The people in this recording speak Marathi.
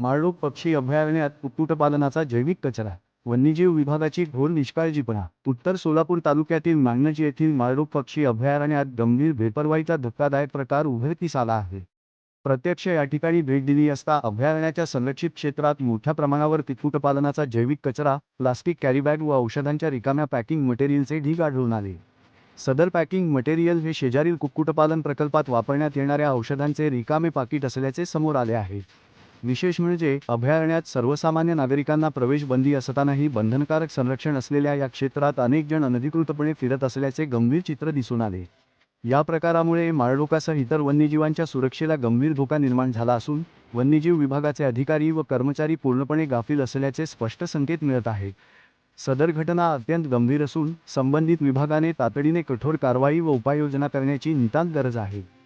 माळरोग पक्षी अभयारण्यात कुक्कुटपालनाचा जैविक कचरा वन्यजीव विभागाची घोर निष्काळजीपणा उत्तर सोलापूर तालुक्यातील मांगणज येथील माळरोग पक्षी अभयारण्यात गंभीर बेपरवाईचा धक्कादायक प्रकार उघडकीस आला आहे. प्रत्यक्ष या ठिकाणी भेट दिली असता अभयारण्याच्या संरक्षित क्षेत्रात मोठ्या प्रमाणावर कुक्कुटपालनाचा जैविक कचरा प्लास्टिक कॅरीबॅग व औषधांच्या रिकाम्या पॅकिंग मटेरियलचे ढीग आढळून आले. सदर पॅकिंग मटेरियल हे शेजारील कुक्कुटपालन प्रकल्पात वापरण्यात येणाऱ्या औषधांचे रिकामे पाकिट असल्याचे समोर आले आहे. विशेष म्हणजे अभयारण्यात सर्वसामान्य नागरिकांना प्रवेश बंदी असतानाही बंधनकारक संरक्षण असलेल्या या क्षेत्रात अनेक जण अनधिकृतपणे फिरत असल्याचे गंभीर चित्र दिसून आले. या प्रकारामुळे माळरोकासह इतर वन्यजीवांच्या सुरक्षेला गंभीर धोका निर्माण झाला असून वन्यजीव विभागाचे अधिकारी व कर्मचारी पूर्णपणे गाफील असल्याचे स्पष्ट संकेत मिळत आहे. सदर घटना अत्यंत गंभीर असून संबंधित विभागाने तातडीने कठोर कारवाई व उपाययोजना करण्याची नितांत गरज आहे.